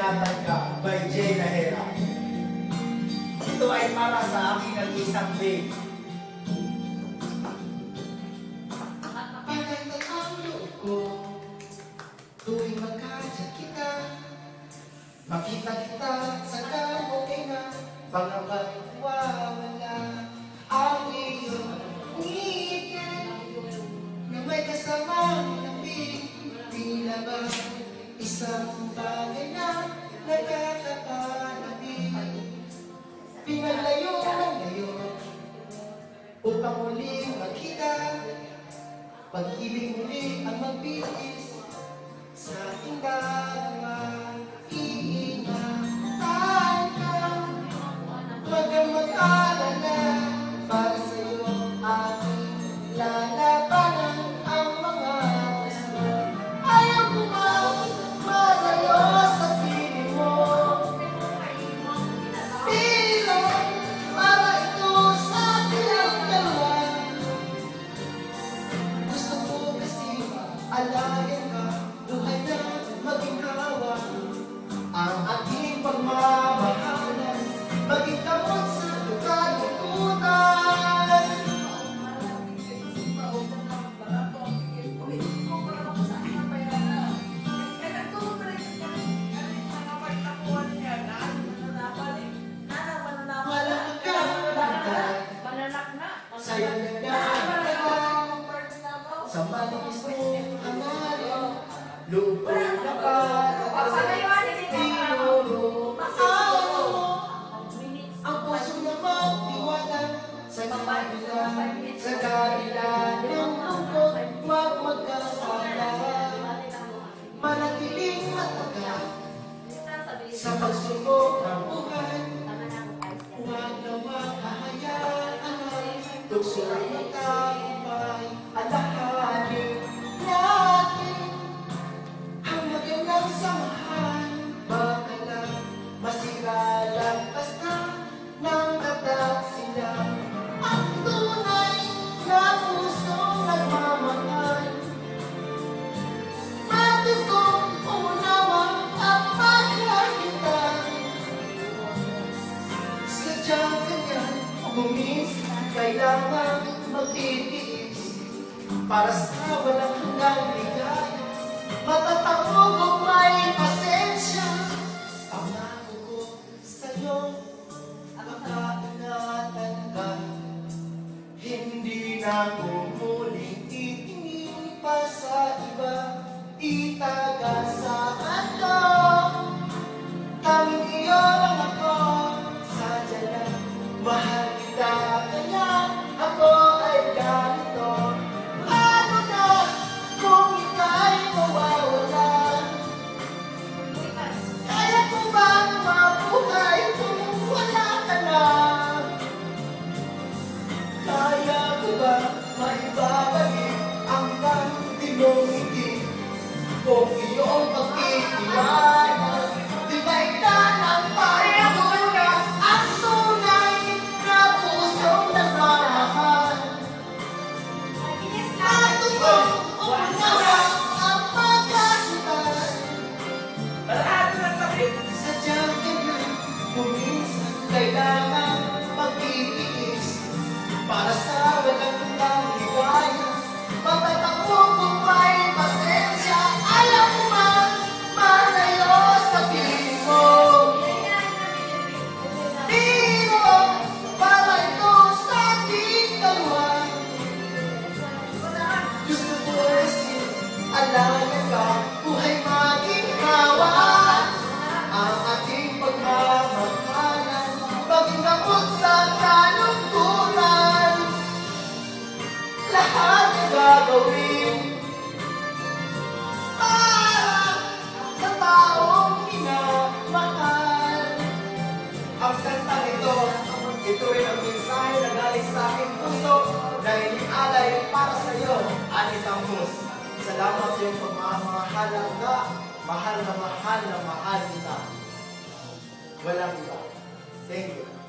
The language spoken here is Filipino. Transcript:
Ingatan Ka by Jay Lahera. Ito ay para sa aking nag-isang babe. Pinagtag ang loob ko Tuwing magkadya kita Makita kita sa kay na Pangabay Upang muling magkita pag-ibig muli ang magbibis sa ating dalawa. Sa malinis mong hangarin, lupay na para ang puso na magtiwala sa kabila, sa kabila ng lungkot, huwag magkasala. Manatiling matagal sa pagsubok ng buhay, huwag na mahahayaan ang tukso ng magtagumpay. Alahanin bumis, kailangan magtitiis para sa walang hanggang ligaya. Matatapog o may pasensya. Ang nako ko sa'yo, makaingatan ka. Hindi na mumuling titingin pa sa iba, Salamat sa iyong pagmamahal ka, mahal na mahal na mahal kita. Walang iba. Thank you.